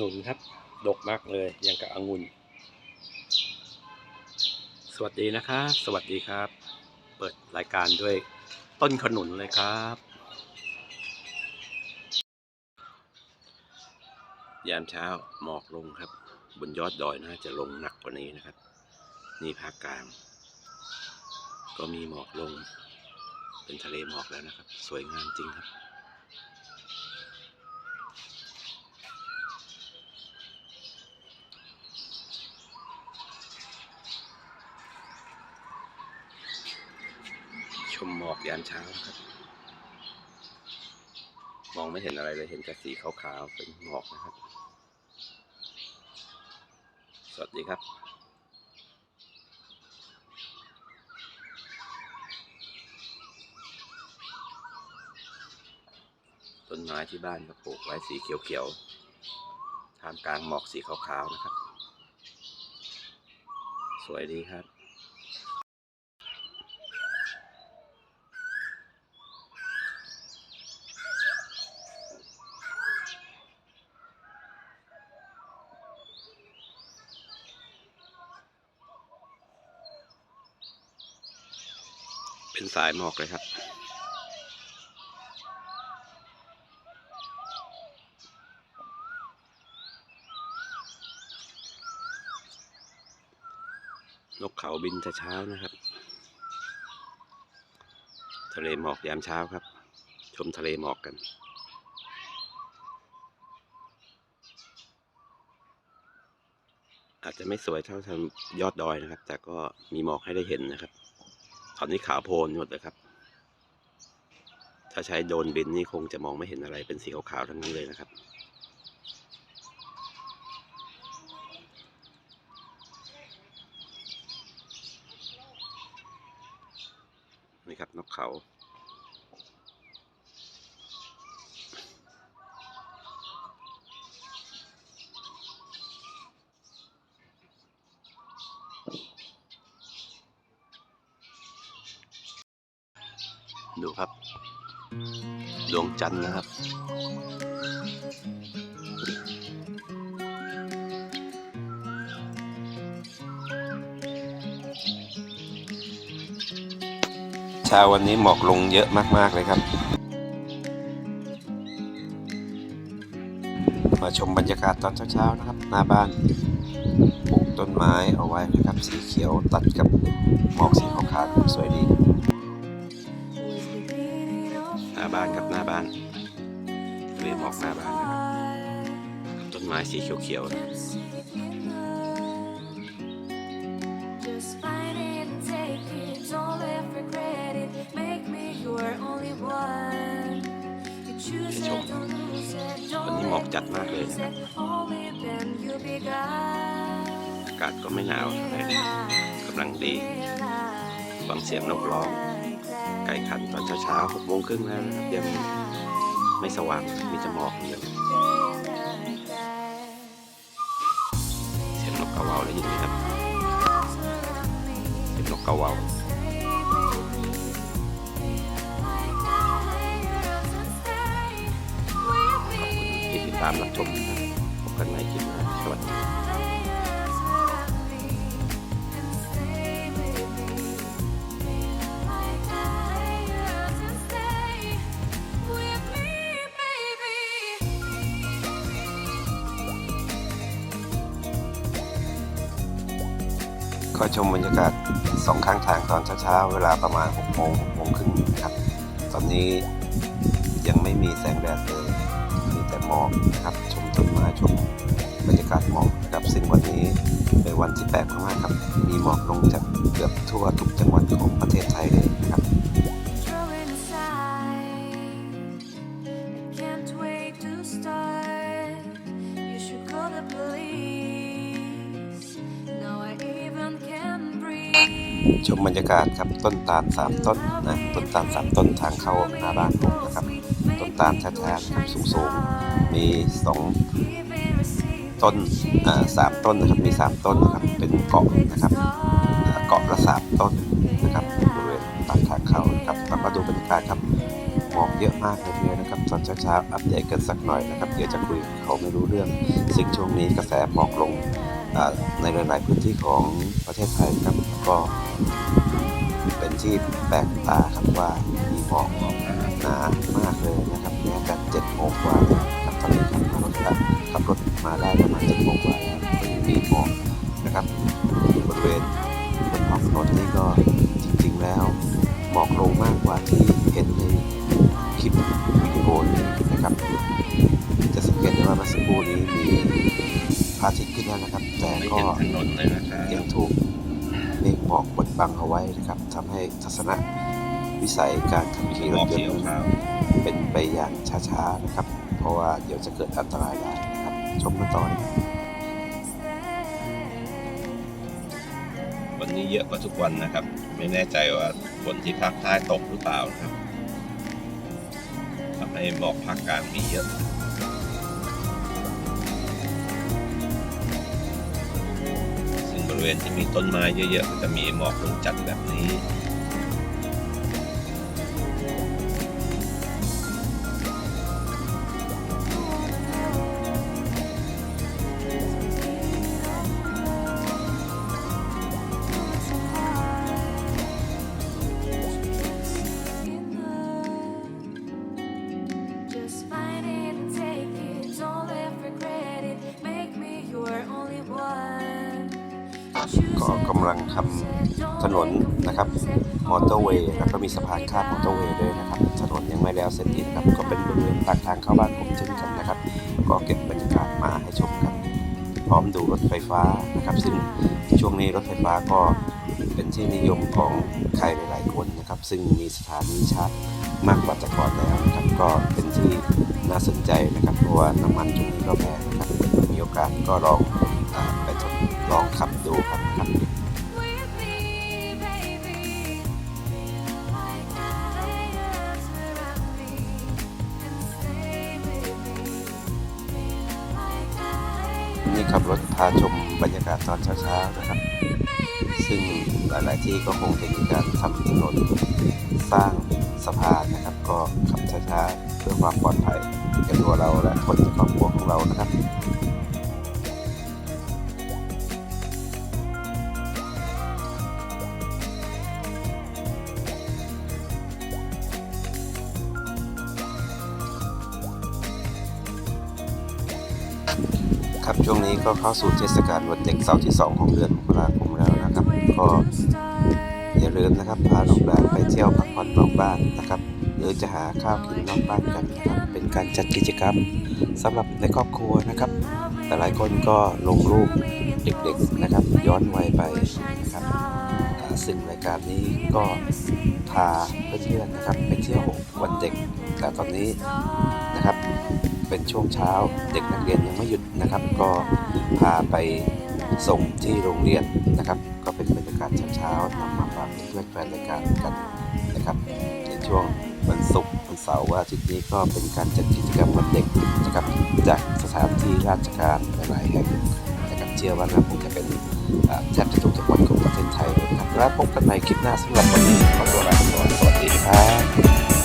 นุนครับ ดกมากเลยอย่างกับองุ่น สวัสดีนะครับสวัสดีครับ เปิดรายการด้วยต้นขนุนเลยครับ ยามเช้าหมอกลงครับ บนยอดดอยน่าจะลงหนักกว่านี้นะครับ นี่ภาคกลาง ก็มีหมอกลง เป็นทะเลหมอกแล้วนะครับ สวยงามจริงครับ มหมอกยามเช้าครับ มองไม่เห็นอะไรเลยเห็นแต่สีขาวๆเป็นหมอกนะครับ สวัสดีครับต้นไม้ที่บ้านก็ปลูกไว้สีเขียวๆ ท่ามกลางหมอกสีขาวๆ นะครับ สวยดีครับ เป็นสายหมอกเลยครับ นกเขาบินแต่เช้านะครับ ทะเลหมอกยามเช้าครับ ชมทะเลหมอกกันอาจจะไม่สวยเท่าทางยอดดอยนะครับ แต่ก็มีหมอกให้ได้เห็นนะครับ ตอนนี้ขาวโพลนหมดเลยครับ ถ้าใช้โดรนบินนี่คงจะมองไม่เห็นอะไรเป็นสีขาวๆทั้งนั้นเลยนะครับ นี่ครับนกเขา ดูครับ ดวงจันทร์นะครับ เช้าวันนี้หมอกลงเยอะมาก ๆ เลยครับ มาชมบรรยากาศตอนเช้า ๆ นะครับ หน้าบ้านปลูกต้นไม้เอาไว้นะครับ สีเขียวตัดกับหมอกสีขาวๆสวยดี บ้านกับหน้าบ้านทะเลหมอกหน้าบ้านนะครับต้นไม้สีเขียวๆนะ Just find it and take it. Don't let regret it. Make me your only one. You choose it, don't lose it. วัน Don't นี้หมอก let จัดมากเลยนะ lose ครับ it. Only then you'll be gone. อากาศก็ไม่หนาวเท่าไหร่กำลังดี ฟังเสียงนกร้อง ไก่ขันตอนเช้าๆหกโมงครึ่งแล้วนะครับยังไม่สว่างมีแต่หมอกอย่เสียงนกกระว่าได้ยินไหมครับเสียงนกกระว่าขอบคุณที่ติดตามรับชมนะครับพบกันใหม่คลิปหน้าสวัสดี ก็ชมบรรยากาศสองข้างทางตอนเช้าๆ เวลาประมาณ6โมง6โมงครึ่งนะครับ ตอนนี้ยังไม่มีแสงแดดเลยมีแต่หมอกนะครับ ชมต้นไม้ชมบรรยากาศหมอกนะครับซึ่งวันนี้เป็นวันที่แปลกมากๆครับ มีหมอกลงจากเกือบทั่วทุกจังหวัดของประเทศไทยเลย ชมบรรยากาศครับต้นตาลสามต้นนะต้นตาลสามต้นทางเข้าหน้าบ้านผมนะครับ ต้นตาลแท้ๆครับสูงๆมีสองต้นอ่าสามต้นนะครับมีสามต้นนะครับเป็นเกาะนะครับเกาะละสามต้นนะครับบริเวณปากทางเข้านะครับแล้วก็ดูบรรยากาศครับหมอกเยอะมากเลยทีเดียวนะครับตอนเช้าๆอัปเดตกันสักหน่อยนะครับเดี๋ยวจะคุยเขาไม่รู้เรื่องซึ่งช่วงนี้กระแสหมอกลง ในหลาย ๆ พื้นที่ของประเทศไทยครับก็เป็นที่แปลกตาครับว่ามีหมอกหนามากเลยนะครับแม้แต่เจ็ดโมงกว่าครับตอนนี้ขับรถครับขับรถมาได้ประมาณเจ็ดโมงกว่าแล้วมีหมอก เห็นถนนเลยนะครับยังถูกเมฆหมอกบดบังเอาไว้นะครับทำให้ทัศนวิสัยการขับขี่หรมอถกยนสีต์ขาวเป็นไปอย่างช้าๆนะครับ เพราะว่าเดี๋ยวจะเกิดอันตรายได้นะครับชมกันต่อนะครับวันนี้เยอะกว่าทุกวันนะครับ ไม่แน่ใจว่าฝนที่ภาคใต้ตกหรือเปล่านะครับทำให้หมอกภาคกลางมีเยอะ ริเวณที่มีต้นไม้เยอะๆก็จะมีหมอกลงจัดแบบนี้ ก็กำลังทำถนนนะครับมอเตอร์เวย์แล้วก็มีสะพานข้ามมอเตอร์เวย์ด้วยนะครับ ถนนยังไม่แล้วเสร็จดีนะครับ ก็เป็นบริเวณปากทางเข้าบ้านผมเช่นกันนะครับ ก็เก็บบรรยากาศมาให้ชมกันพร้อมดูรถไฟฟ้านะครับ ซึ่งช่วงนี้รถไฟฟ้าก็เป็นที่นิยมของใครหลายๆคนนะครับ ซึ่งมีสถานีชาร์จมากกว่าแต่ก่อนแล้วนะครับ ก็เป็นที่น่าสนใจนะครับ เพราะว่าน้ำมันช่วงนี้ก็แพงนะครับ มีโอกาสก็ลองอาไปทดลองขับดูครับ นี่ขับรถพาชมบรรยากาศตอนเช้าๆนะครับ ซึ่งหลายๆที่ก็คงเห็นการทำถนนสร้างสะพานนะครับ ก็ขับช้าๆเพื่อความปลอดภัยแก่ตัวเราและคนในครอบครัวของเรานะครับ ครับช่วงนี้ก็เข้าสู่เทศกาลวันเด็กเสาร์ที่ 2 ของเดือนมกราคมแล้วนะครับ ก็อย่าลืมนะครับพาลูกหลานไปเที่ยวพักผ่อนนอกบ้านนะครับ หรือจะหาข้าวกินนอกบ้านกันนะครับเป็นการจัดกิจกรรมสำหรับในครอบครัวนะครับ แต่หลายคนก็ลงรูปเด็กๆนะครับ ย้อนวัยไปนะครับซึ่งรายการนี้ก็พาเพื่อนๆนะครับไปเที่ยววันเด็กแต่ตอนนี้นะครับ เป็นช่วงเช้า เด็กนักเรียนยังไม่หยุดนะครับ ก็พาไปส่งที่โรงเรียนนะครับ ก็เป็นบรรยากาศเช้าๆนำมาฝากเพื่อนแฟนรายการกันนะครับในช่วงวันศุกร์วันเสาร์วันอาทิตย์นี้ก็เป็นการจัดกิจกรรมวันเด็กนะครับ จากสถานที่ราชการหลายๆแห่งนะครับเชื่อว่าน่าคงจะเป็นแทบจะทุกจังหวัดของประเทศไทยเลยนะครับแล้วพบกันใหม่คลิปหน้าสำหรับวันนี้ขอตัวลาไปก่อนสวัสดีครับ